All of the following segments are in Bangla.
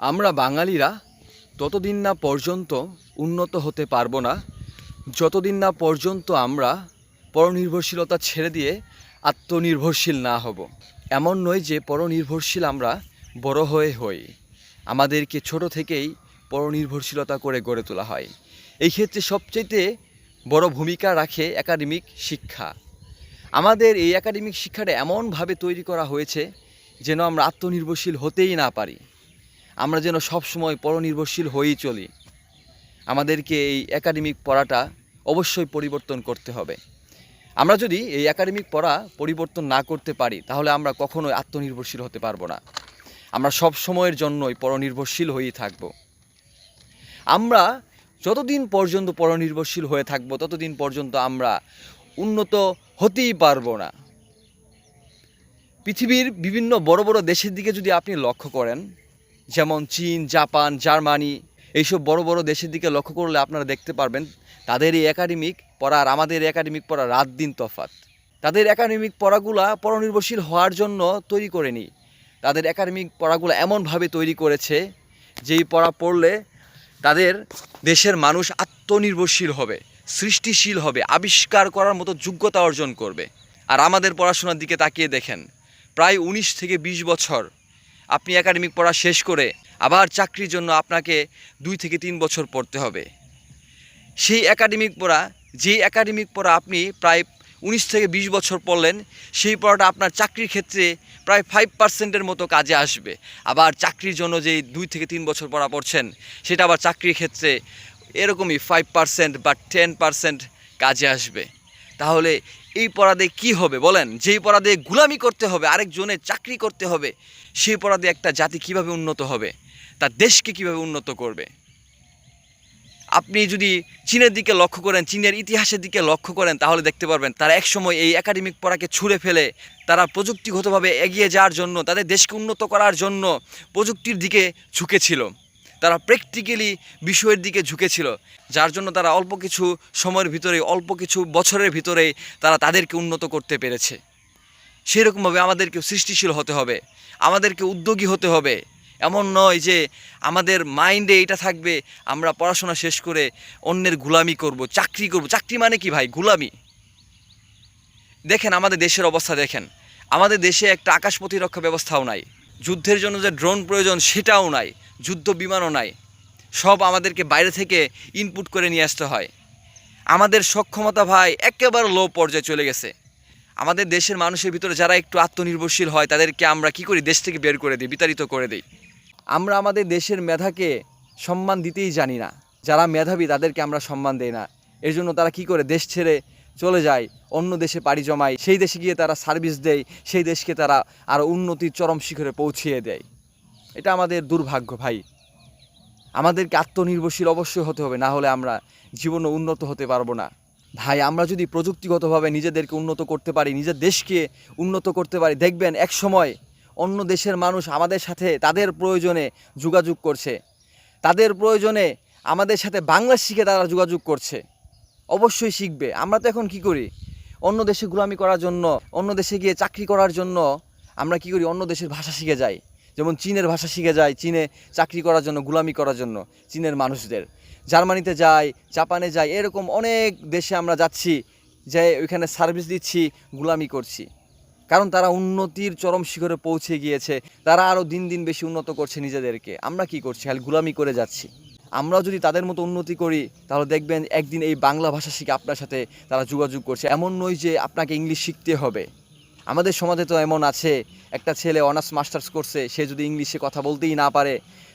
আমরা বাঙালিরা ততদিন না পর্যন্ত উন্নত হতে পারব না। যতদিন না পর্যন্ত আমরা পরনির্ভরশীলতা ছেড়ে দিয়ে আত্মনির্ভরশীল না হব। এমন নয় যে পরনির্ভরশীল আমরা বড় হয়ে হই। আমাদেরকে ছোট থেকেই পরনির্ভরশীলতা করে গড়ে তোলা হয়। এই ক্ষেত্রে সবচেয়ে বড় ভূমিকা রাখে একাডেমিক শিক্ষা। আমাদের এই একাডেমিক শিক্ষাটা এমনভাবে তৈরি করা হয়েছে যেন আমরা আত্মনির্ভরশীল হতেই না পারি। আমরা যেন সবসময় পরনির্ভরশীল হয়েই চলি। আমাদেরকে এই একাডেমিক পড়াটা অবশ্যই পরিবর্তন করতে হবে। আমরা যদি এই একাডেমিক পড়া পরিবর্তন না করতে পারি, তাহলে আমরা কখনোই আত্মনির্ভরশীল হতে পারব না। আমরা সব সময়ের জন্যই পরনির্ভরশীল হয়েই থাকব। আমরা যতদিন পর্যন্ত পরনির্ভরশীল হয়ে থাকব, ততদিন পর্যন্ত আমরা উন্নত হতেই পারব না। পৃথিবীর বিভিন্ন বড় বড় দেশের দিকে যদি আপনি লক্ষ্য করেন যেমন চীন, জাপান, জার্মানি, এইসব বড় বড় দেশের দিকে লক্ষ্য করলে আপনারা দেখতে পারবেন তাদের এই একাডেমিক পড়া আর আমাদের একাডেমিক পড়া রাত দিন তফাত তাদের একাডেমিক পড়াগুলা পরনির্ভরশীল হওয়ার জন্য তৈরি করেনি তাদের একাডেমিক পড়াগুলো এমনভাবে তৈরি করেছে, যেই পড়া পড়লে তাদের দেশের মানুষ আত্মনির্ভরশীল হবে, সৃষ্টিশীল হবে, আবিষ্কার করার মতো যোগ্যতা অর্জন করবে। আর আমাদের পড়াশোনার দিকে তাকিয়ে দেখেন, প্রায় উনিশ থেকে বিশ বছর আপনি একাডেমিক পড়া শেষ করে আবার চাকরির জন্য আপনাকে দুই থেকে তিন বছর পড়তে হবে। সেই একাডেমিক পড়া যেই একাডেমিক পড়া আপনি প্রায় উনিশ থেকে বিশ বছর পড়লেন, সেই পড়াটা আপনার চাকরির ক্ষেত্রে প্রায় ফাইভ পার্সেন্টের মতো কাজে আসবে। আবার চাকরির জন্য যেই দুই থেকে তিন বছর পড়া পড়ছেন, সেটা আবার চাকরির ক্ষেত্রে এরকমই ফাইভ পার্সেন্ট বা টেন পার্সেন্ট কাজে আসবে। তাহলে এই পড়া দিয়ে কী হবে বলেন? যেই পড়া দিয়ে গুলামি করতে হবে আরেকজনের চাকরি করতে হবে, সেই পড়া দিয়ে একটা জাতি কীভাবে উন্নত হবে? তার দেশকে কীভাবে উন্নত করবে? আপনি যদি চীনের দিকে লক্ষ্য করেন, চীনের ইতিহাসের দিকে লক্ষ্য করেন, তাহলে দেখতে পারবেন তারা একসময় এই একাডেমিক পড়াকে ছুঁড়ে ফেলে, তারা প্রযুক্তিগতভাবে এগিয়ে যাওয়ার জন্য, তাদের দেশকে উন্নত করার জন্য প্রযুক্তির দিকে ঝুঁকেছিল। তারা প্র্যাকটিক্যালি বিষয়ের দিকে ঝুঁকেছিল, যার জন্য তারা অল্প কিছু সময়ের ভিতরে, অল্প কিছু বছরের ভিতরে তারা তাদেরকে উন্নত করতে পেরেছে। সেরকমভাবে আমাদেরকে সৃষ্টিশীল হতে হবে, আমাদেরকে উদ্যোগী হতে হবে। এমন নয় যে আমাদের মাইন্ডে এটা থাকবে, আমরা পড়াশোনা শেষ করে অন্যের গুলামি করব, চাকরি করব। চাকরি মানে কি ভাই? গুলামি। দেখেন আমাদের দেশের অবস্থা দেখেন। আমাদের দেশে একটা আকাশ প্রতিরক্ষা ব্যবস্থাও নাই। যুদ্ধের জন্য যে ড্রোন প্রয়োজন সেটাও নাই। যুদ্ধ বিমানও নাই। সব আমাদেরকে বাইরে থেকে ইনপুট করে নিয়ে আসতে হয়। আমাদের সক্ষমতা ভাই একেবারে লো পর্যায়ে চলে গেছে। আমাদের দেশের মানুষের ভিতরে যারা একটু আত্মনির্ভরশীল হয়, তাদেরকে আমরা কি করি? দেশ থেকে বের করে দিই, বিতাড়িত করে দিই। আমরা আমাদের দেশের মেধাকে সম্মান দিতেই জানি না। যারা মেধাবী, তাদেরকে আমরা সম্মান দেই না। এর জন্য তারা কি করে? দেশ ছেড়ে চলে যায়, অন্য দেশে পাড়ি জমায়। সেই দেশে গিয়ে তারা সার্ভিস দেয়, সেই দেশকে তারা আরও উন্নতির চরম শিখরে পৌঁছিয়ে দেয়। এটা আমাদের দুর্ভাগ্য ভাই। আমাদেরকে আত্মনির্ভরশীল অবশ্যই হতে হবে, না হলে আমরা জীবনে উন্নত হতে পারব না। ভাই, আমরা যদি প্রযুক্তিগতভাবে নিজেদেরকে উন্নত করতে পারি, নিজের দেশকে উন্নত করতে পারি, দেখবেন এক সময় অন্য দেশের মানুষ আমাদের সাথে তাদের প্রয়োজনে যোগাযোগ করছে। তাদের প্রয়োজনে আমাদের সাথে বাংলা শিখে তারা যোগাযোগ করছে। অবশ্যই শিখবে। আমরা তো এখন কি করি? অন্য দেশে গুলামি করার জন্য, অন্য দেশে গিয়ে চাকরি করার জন্য আমরা কি করি? অন্য দেশের ভাষা শিখে যাই। যেমন চীনের ভাষা শিখে যায়, চীনে চাকরি করার জন্য, গুলামি করার জন্য, চীনের মানুষদের। জার্মানিতে যাই জাপানে যাই এরকম অনেক দেশে আমরা যাচ্ছি, যে ওইখানে সার্ভিস দিচ্ছি, গুলামি করছি। কারণ তারা উন্নতির চরম শিখরে পৌঁছে গিয়েছে, তারা আরও দিন দিন বেশি উন্নত করছে নিজেদেরকে। আমরা কি করছি? খালি গুলামি করে যাচ্ছি। আমরাও যদি তাদের মতো উন্নতি করি, তাহলে দেখবেন একদিন এই বাংলা ভাষা শিখে আপনার সাথে তারা যোগাযোগ করছে। এমন নয় যে আপনাকে ইংলিশ শিখতে হবে। আমাদের সমাজে তো এমন আছে, একটা ছেলে অনার্স মাস্টার্স করছে, সে যদি ইংলিশে কথা বলতেই না পারে,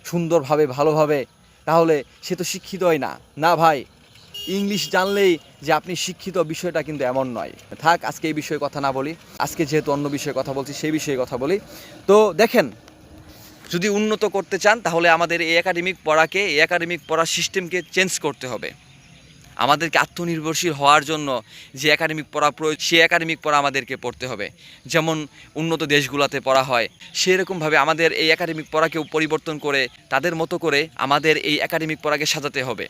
সুন্দরভাবে, ভালোভাবে, তাহলে সে তো শিক্ষিত হয় না। না ভাই, ইংলিশ জানলেই যে আপনি শিক্ষিত, বিষয়টা কিন্তু এমন নয়। থাক, আজকে এই বিষয়ে কথা না বলি, আজকে যেহেতু অন্য বিষয়ে কথা বলছি, সেই বিষয়ে কথা বলি। তো দেখেন, যদি উন্নত করতে চান, তাহলে আমাদের এই একাডেমিক পড়াকে, এই একাডেমিক পড়ার সিস্টেমকে চেঞ্জ করতে হবে। আমাদেরকে আত্মনির্ভরশীল হওয়ার জন্য যে একাডেমিক পড়া প্রয়োজন সে একাডেমিক পড়া আমাদেরকে পড়তে হবে। যেমন উন্নত দেশগুলোতে পড়া হয়, সেরকমভাবে আমাদের এই একাডেমিক পড়াকেও পরিবর্তন করে, তাদের মতো করে আমাদের এই একাডেমিক পড়াকে সাজাতে হবে।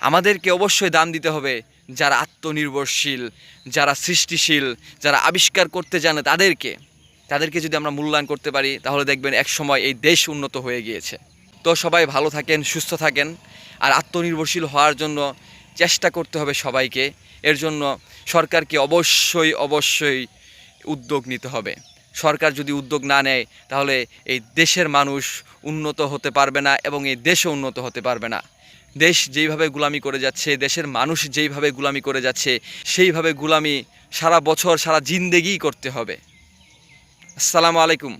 আমাদেরকে অবশ্যই দাম দিতে হবে যারা আত্মনির্ভরশীল, যারা সৃষ্টিশীল, যারা আবিষ্কার করতে জানে তাদেরকে। তাদেরকে যদি আমরা মূল্যায়ন করতে পারি, তাহলে দেখবেন এক সময় এই দেশ উন্নত হয়ে গিয়েছে। তো সবাই ভালো থাকেন, সুস্থ থাকেন আর আত্মনির্ভরশীল হওয়ার জন্য চেষ্টা করতে হবে সবাইকে। এর জন্য সরকারকে অবশ্যই অবশ্যই উদ্যোগ নিতে হবে। সরকার যদি উদ্যোগ না নেয়, তাহলে এই দেশের মানুষ উন্নত হতে পারবে না এবং এই দেশও উন্নত হতে পারবে না। দেশ যেইভাবে গুলামি করে যাচ্ছে, দেশের মানুষ যেইভাবে গুলামি করে যাচ্ছে, সেইভাবে গুলামি সারা বছর, সারা জিন্দেগিই করতে হবে। আসসালামু আলাইকুম।